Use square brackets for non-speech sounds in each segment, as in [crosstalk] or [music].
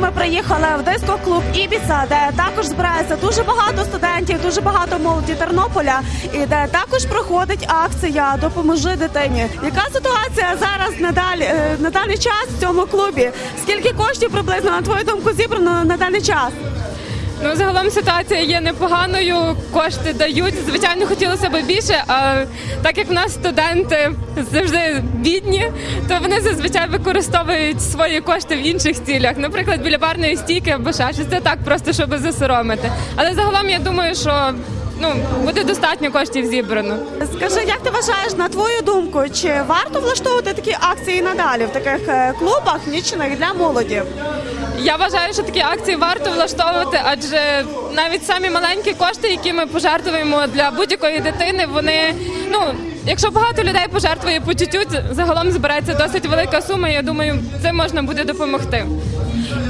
ми приїхали в диско-клуб Ібіса, де також збирається дуже багато студентів, дуже багато молоді Тернополя, і де також проходить акція Допоможи дитині. Яка ситуація зараз на далі е, на даний час в цьому клубі? Скільки коштів приблизно на твою думку зібрано на даний час? Ну, загалом ситуація є непоганою, кошти дають. Звичайно, хотілося б більше. А так як в нас студенти завжди бідні, то вони зазвичай використовують свої кошти в інших цілях, наприклад, біля барної стійки або ще щось. Це так, просто щоб засоромити. Але загалом я думаю, що ну буде достатньо коштів зібрано. Скажи, як ти вважаєш, на твою думку, чи варто влаштовувати такі акції надалі в таких е, клубах нічних для молоді? Я вважаю, що такі акції варто влаштовувати, адже навіть самі маленькі кошти, які ми пожертвуємо для будь-якої дитини, вони ну. Якщо багато людей пожертвує по чуть-чуть, загалом збереться досить велика сума. Я думаю, це можна буде допомогти.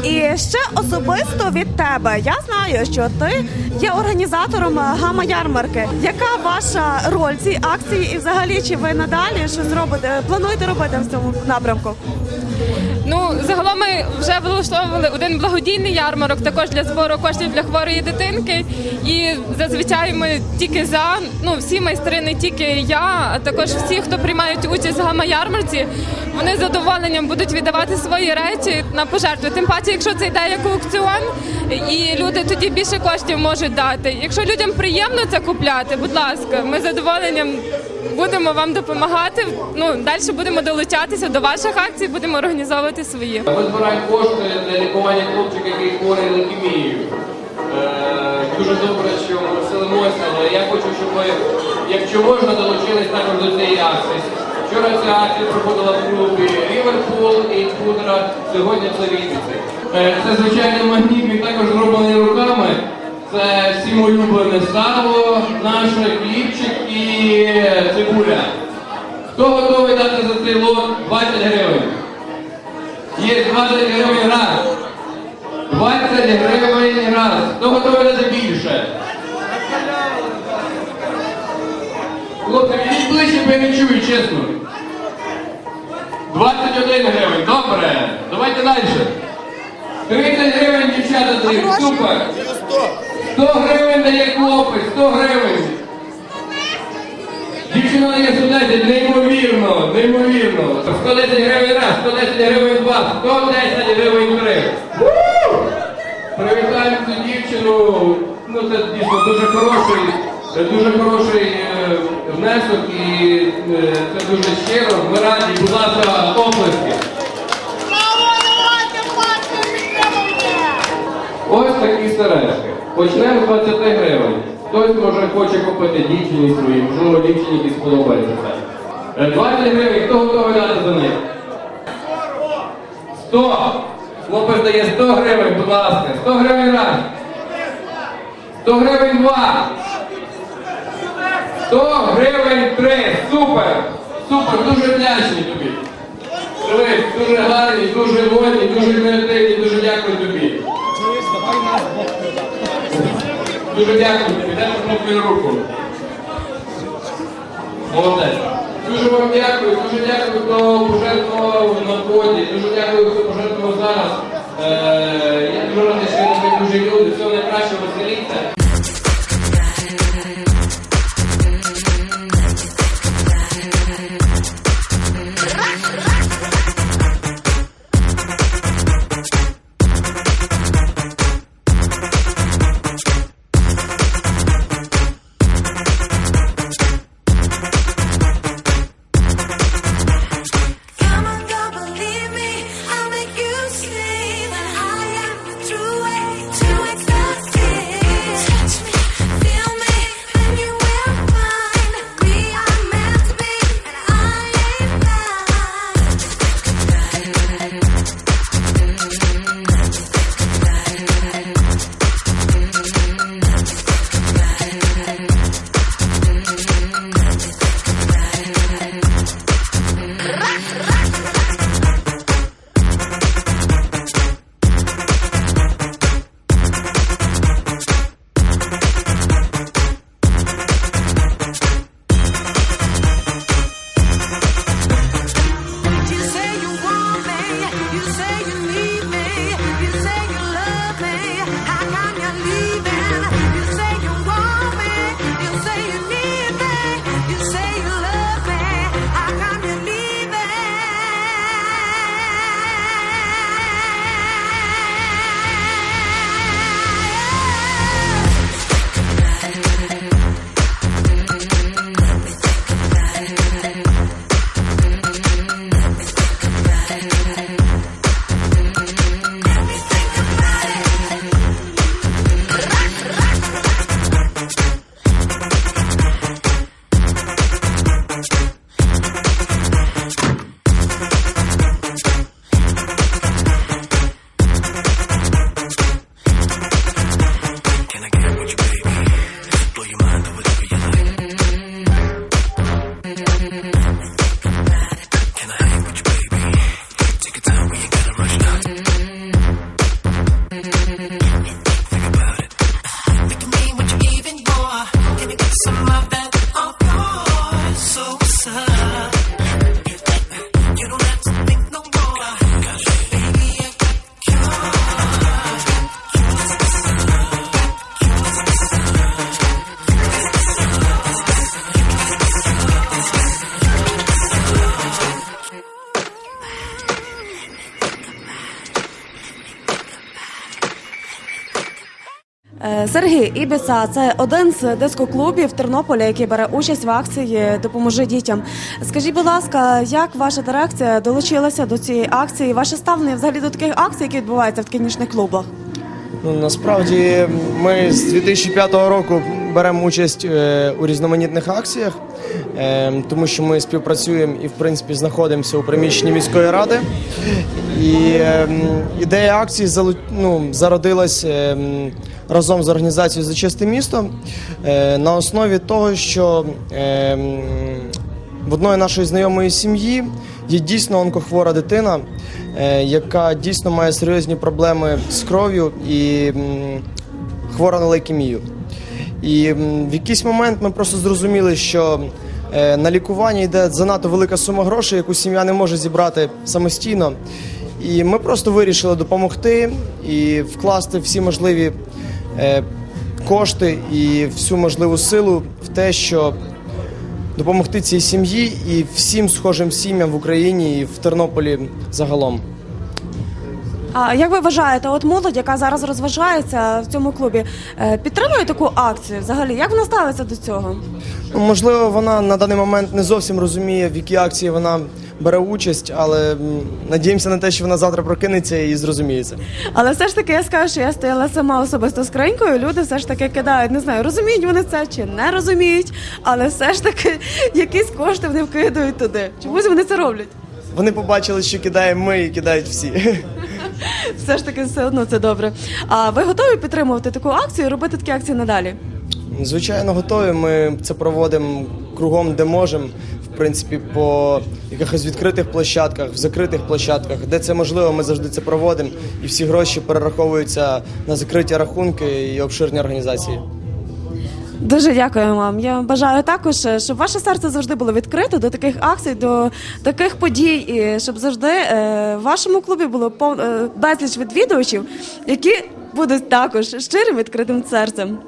І ще особисто від тебе я знаю, що ти є організатором гама ярмарки. Яка ваша роль цій акції, і взагалі чи ви надалі щось робите? Плануєте робити в цьому напрямку? Ну загалом ми вже влаштовували один благодійний ярмарок, також для збору коштів для хворої дитинки. І зазвичай ми тільки за ну всі майстри, не тільки я, а також всі, хто приймають участь в гама-ярмарці, вони з задоволенням будуть віддавати свої речі на пожертви. Тим паче, якщо це йде як аукціон, і люди тоді більше коштів можуть дати. Якщо людям приємно це купляти, будь ласка, ми з задоволенням будемо вам допомагати. Ну далі будемо долучатися до ваших акцій, будемо організовувати свої. Ми збираємо кошти для лікування хлопчика, який хворий лейкемією. Е, Дуже добре, що ми але я хочу, щоб ви, якщо можна, долучились також до цієї акції. Вчора ця акція проходила в клубі Ріверпул і Пудра, сьогодні це Вінниці. Е, Це звичайно магніт, також зроблений руками. Це всім улюблене сало, наш хлібчик і цибуля. Хто готовий дати за цей лот 20 гривень? Є 20 гривень раз. 20 гривень раз. Хто готовий дати більше? Хлопці, відійдіть ближче, бо я не чую, чесно. 21 гривень. Добре. Давайте далі. 30 гривень дівчата. Супер. 100 гривень дає хлопець. 100 гривень. Дівчина дає 110, неймовірно, неймовірно. 110 гривень раз, 110 гривень два, 110 гривень три. Привітаємо цю дівчину. Ну це дійсно дуже хороший, дуже хороший е, внесок і е, це дуже щиро. Ми раді, будь ласка, оплески. Ось такі сережки. Почнемо з 20 гривень. Хтось може хоче купити дівчині своїй, можливо, дівчині якій сподобається це. Е, 20 гривень, хто готовий дати за них? 100. Хлопець дає 100 гривень, будь ласка. 100 гривень раз. 100 гривень два. 100 гривень три. Супер. Супер, дуже вдячний тобі. Дивись, дуже гарний, дуже годний, дуже креативний, дуже дякую тобі. Дуже дякую тобі, дай мою руку. Молодець. Дуже вам дякую, дуже дякую, хто пожертвував на вході, дуже дякую, хто пожертвував зараз. Е, я дуже радий, що ви дуже люди, всього найкращого, веселіться. Сергій Ібіса це один з дискоклубів Тернополя, який бере участь в акції Допоможи дітям. Скажіть, будь ласка, як ваша дирекція долучилася до цієї акції? Ваше ставлення взагалі до таких акцій, які відбуваються в таких клубах? Ну, насправді ми з 2005 року беремо участь е, у різноманітних акціях, е, тому що ми співпрацюємо і в принципі знаходимося у приміщенні міської ради. І е, ідея акції ну, зародилась е, м, разом з організацією за чисте місто е, на основі того, що е, в одної нашої знайомої сім'ї є дійсно онкохвора дитина, е, яка дійсно має серйозні проблеми з кров'ю і хвора на лейкемію. І в якийсь момент ми просто зрозуміли, що на лікування йде занадто велика сума грошей, яку сім'я не може зібрати самостійно. І ми просто вирішили допомогти і вкласти всі можливі кошти і всю можливу силу в те, що допомогти цій сім'ї і всім схожим сім'ям в Україні і в Тернополі загалом. А як ви вважаєте, от молодь, яка зараз розважається в цьому клубі, е, підтримує таку акцію? Взагалі, як вона ставиться до цього? Ну, можливо, вона на даний момент не зовсім розуміє, в якій акції вона бере участь, але м, надіємося на те, що вона завтра прокинеться і зрозуміє це. Але все ж таки я скажу, що я стояла сама особисто з кринькою. Люди все ж таки кидають, не знаю, розуміють вони це чи не розуміють, але все ж таки якісь кошти вони вкидають туди. Чомусь вони це роблять. Вони побачили, що кидаємо ми і кидають всі. [laughs] Все ж таки, все одно це добре. А ви готові підтримувати таку акцію і робити такі акції надалі? Звичайно, готові. Ми це проводимо кругом, де можемо. Принципі, по якихось відкритих площадках, в закритих площадках, де це можливо, ми завжди це проводимо. І всі гроші перераховуються на закриті рахунки і обширні організації. Дуже дякую вам. Я бажаю також, е, щоб ваше серце завжди було відкрите до таких акцій, до таких подій, і щоб завжди е, в вашому клубі було пов- е, безліч відвідувачів, які будуть також щирим відкритим серцем.